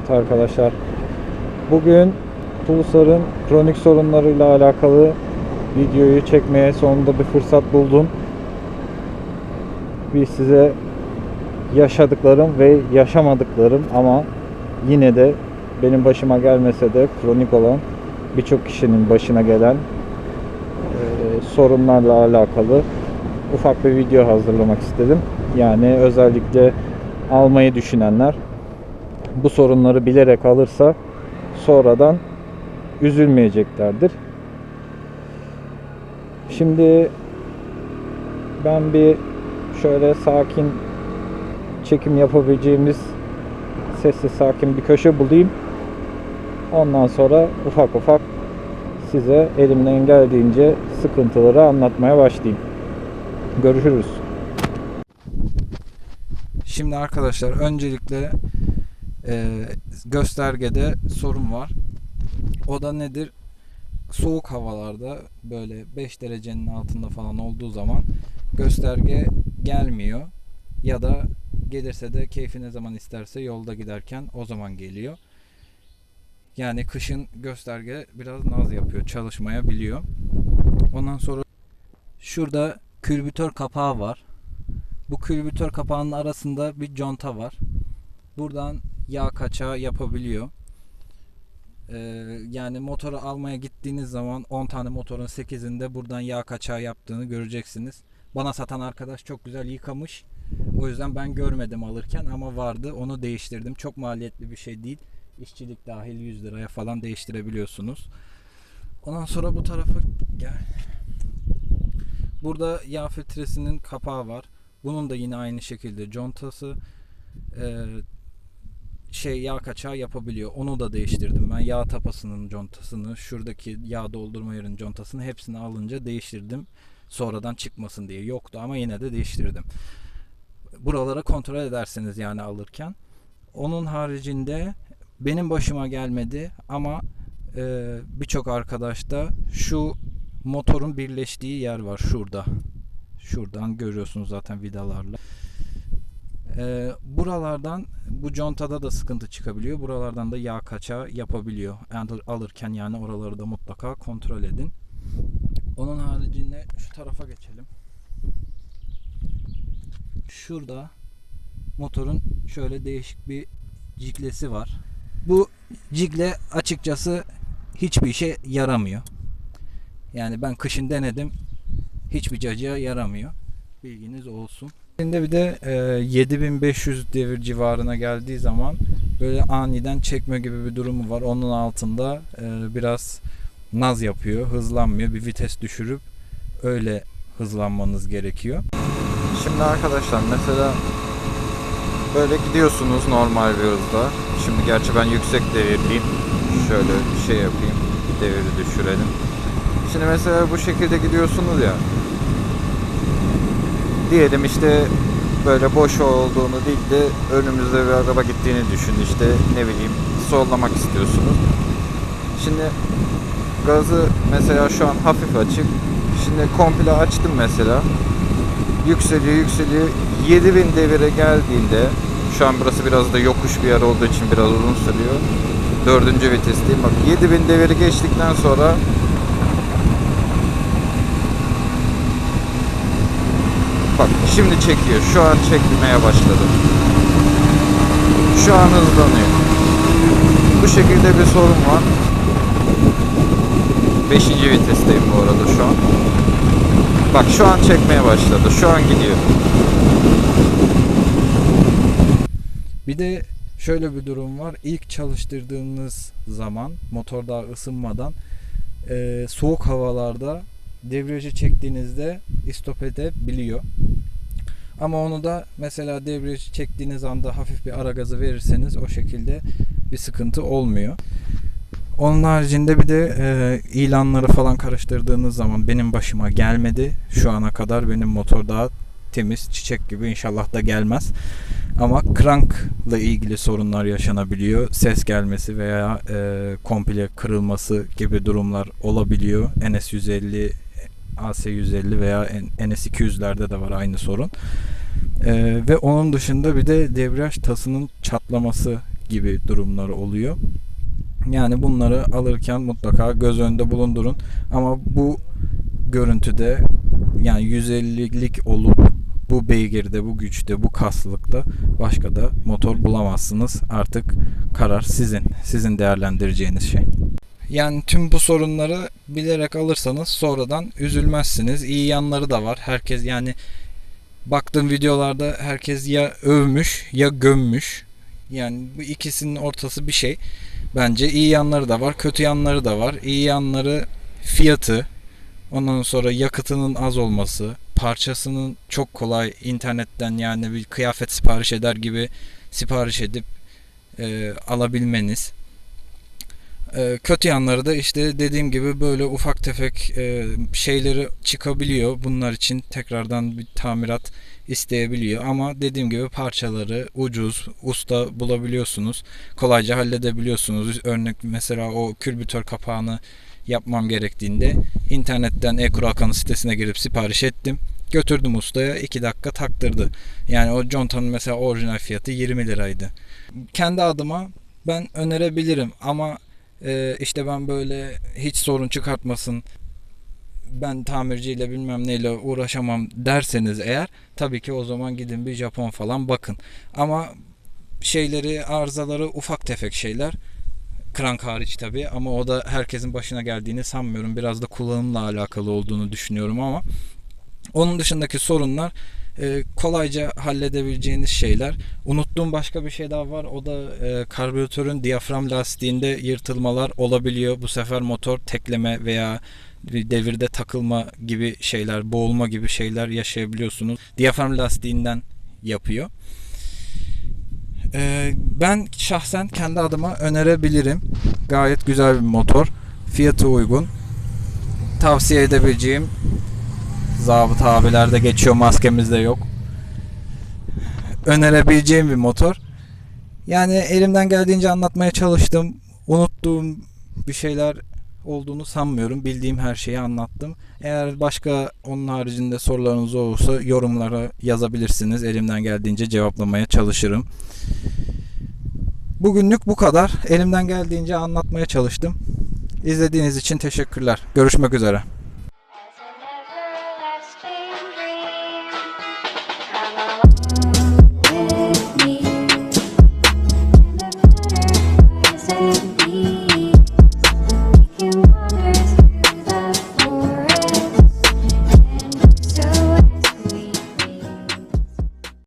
Evet arkadaşlar. Bugün Pulsar'ın kronik sorunlarıyla alakalı videoyu çekmeye sonunda bir fırsat buldum. Bir size yaşadıklarım ve yaşamadıklarım ama yine de benim başıma gelmese de kronik olan birçok kişinin başına gelen e, sorunlarla alakalı ufak bir video hazırlamak istedim. Yani özellikle almayı düşünenler bu sorunları bilerek alırsa sonradan üzülmeyeceklerdir. Şimdi ben bir şöyle sakin çekim yapabileceğimiz sessiz sakin bir köşe bulayım. Ondan sonra ufak ufak size elimden geldiğince sıkıntıları anlatmaya başlayayım. Görüşürüz. Şimdi arkadaşlar öncelikle e, göstergede sorun var. O da nedir? Soğuk havalarda böyle 5 derecenin altında falan olduğu zaman gösterge gelmiyor ya da gelirse de keyfi ne zaman isterse yolda giderken o zaman geliyor. Yani kışın gösterge biraz naz yapıyor, çalışmayabiliyor. Ondan sonra şurada külbütör kapağı var. Bu külbütör kapağının arasında bir conta var. Buradan yağ kaçağı yapabiliyor. Ee, yani motoru almaya gittiğiniz zaman 10 tane motorun 8'inde buradan yağ kaçağı yaptığını göreceksiniz. Bana satan arkadaş çok güzel yıkamış. O yüzden ben görmedim alırken ama vardı. Onu değiştirdim. Çok maliyetli bir şey değil. İşçilik dahil 100 liraya falan değiştirebiliyorsunuz. Ondan sonra bu tarafa gel. Burada yağ filtresinin kapağı var. Bunun da yine aynı şekilde contası e, şey yağ kaçağı yapabiliyor. Onu da değiştirdim. Ben yağ tapasının contasını, şuradaki yağ doldurma yerinin contasını hepsini alınca değiştirdim. Sonradan çıkmasın diye. Yoktu ama yine de değiştirdim. Buralara kontrol ederseniz yani alırken. Onun haricinde benim başıma gelmedi ama e, birçok arkadaşta şu motorun birleştiği yer var şurada. Şuradan görüyorsunuz zaten vidalarla. Ee, buralardan bu contada da sıkıntı çıkabiliyor. Buralardan da yağ kaçağı yapabiliyor. Yani alırken yani oraları da mutlaka kontrol edin. Onun haricinde şu tarafa geçelim. Şurada motorun şöyle değişik bir ciglesi var. Bu cigle açıkçası hiçbir işe yaramıyor. Yani ben kışın denedim. Hiçbir cacığa yaramıyor. Bilginiz olsun. Şimdi bir de e, 7500 devir civarına geldiği zaman böyle aniden çekme gibi bir durumu var. Onun altında e, biraz naz yapıyor, hızlanmıyor. Bir vites düşürüp öyle hızlanmanız gerekiyor. Şimdi arkadaşlar mesela böyle gidiyorsunuz normal bir hızda. Şimdi gerçi ben yüksek devirliyim. Şöyle bir şey yapayım. Deviri düşürelim. Şimdi mesela bu şekilde gidiyorsunuz ya. Diyelim işte böyle boş olduğunu değil de önümüzde bir araba gittiğini düşün işte ne bileyim sollamak istiyorsunuz. Şimdi gazı mesela şu an hafif açık. Şimdi komple açtım mesela. Yükseliyor yükseliyor. 7000 devire geldiğinde şu an burası biraz da yokuş bir yer olduğu için biraz uzun sürüyor. Dördüncü vitesteyim. Bak 7000 deviri geçtikten sonra Bak şimdi çekiyor. Şu an çekmeye başladı. Şu an hızlanıyor. Bu şekilde bir sorun var. Beşinci vitesteyim bu arada şu an. Bak şu an çekmeye başladı. Şu an gidiyor. Bir de şöyle bir durum var. İlk çalıştırdığınız zaman motor daha ısınmadan e, soğuk havalarda debriyajı çektiğinizde istop edebiliyor. Ama onu da mesela debriyajı çektiğiniz anda hafif bir ara gazı verirseniz o şekilde bir sıkıntı olmuyor. Onun haricinde bir de e, ilanları falan karıştırdığınız zaman benim başıma gelmedi. Şu ana kadar benim motor daha temiz, çiçek gibi inşallah da gelmez. Ama krankla ilgili sorunlar yaşanabiliyor. Ses gelmesi veya e, komple kırılması gibi durumlar olabiliyor. NS150 AC150 veya NS200'lerde de var aynı sorun. Ee, ve onun dışında bir de debriyaj tasının çatlaması gibi durumları oluyor. Yani bunları alırken mutlaka göz önünde bulundurun. Ama bu görüntüde yani 150'lik olup bu beygirde, bu güçte, bu kaslılıkta başka da motor bulamazsınız. Artık karar sizin. Sizin değerlendireceğiniz şey. Yani tüm bu sorunları bilerek alırsanız sonradan üzülmezsiniz. İyi yanları da var. Herkes yani baktığım videolarda herkes ya övmüş ya gömmüş. Yani bu ikisinin ortası bir şey. Bence iyi yanları da var, kötü yanları da var. İyi yanları fiyatı, ondan sonra yakıtının az olması, parçasının çok kolay internetten yani bir kıyafet sipariş eder gibi sipariş edip e, alabilmeniz. E, kötü yanları da işte dediğim gibi böyle ufak tefek e, şeyleri çıkabiliyor. Bunlar için tekrardan bir tamirat isteyebiliyor. Ama dediğim gibi parçaları ucuz, usta bulabiliyorsunuz. Kolayca halledebiliyorsunuz. Örnek mesela o külbütör kapağını yapmam gerektiğinde internetten e-Kurakan'ın sitesine girip sipariş ettim. Götürdüm ustaya 2 dakika taktırdı. Yani o contanın mesela orijinal fiyatı 20 liraydı. Kendi adıma ben önerebilirim ama e, işte ben böyle hiç sorun çıkartmasın ben tamirciyle bilmem neyle uğraşamam derseniz eğer tabii ki o zaman gidin bir Japon falan bakın. Ama şeyleri arızaları ufak tefek şeyler krank hariç tabii ama o da herkesin başına geldiğini sanmıyorum. Biraz da kullanımla alakalı olduğunu düşünüyorum ama onun dışındaki sorunlar e, kolayca halledebileceğiniz şeyler. Unuttuğum başka bir şey daha var. O da e, karbüratörün diyafram lastiğinde yırtılmalar olabiliyor. Bu sefer motor tekleme veya devirde takılma gibi şeyler, boğulma gibi şeyler yaşayabiliyorsunuz. Diyafram lastiğinden yapıyor. E, ben şahsen kendi adıma önerebilirim. Gayet güzel bir motor. Fiyatı uygun. Tavsiye edebileceğim Zabıt abilerde geçiyor maskemizde yok. Önerebileceğim bir motor. Yani elimden geldiğince anlatmaya çalıştım. Unuttuğum bir şeyler olduğunu sanmıyorum. Bildiğim her şeyi anlattım. Eğer başka onun haricinde sorularınız olursa yorumlara yazabilirsiniz. Elimden geldiğince cevaplamaya çalışırım. Bugünlük bu kadar. Elimden geldiğince anlatmaya çalıştım. İzlediğiniz için teşekkürler. Görüşmek üzere.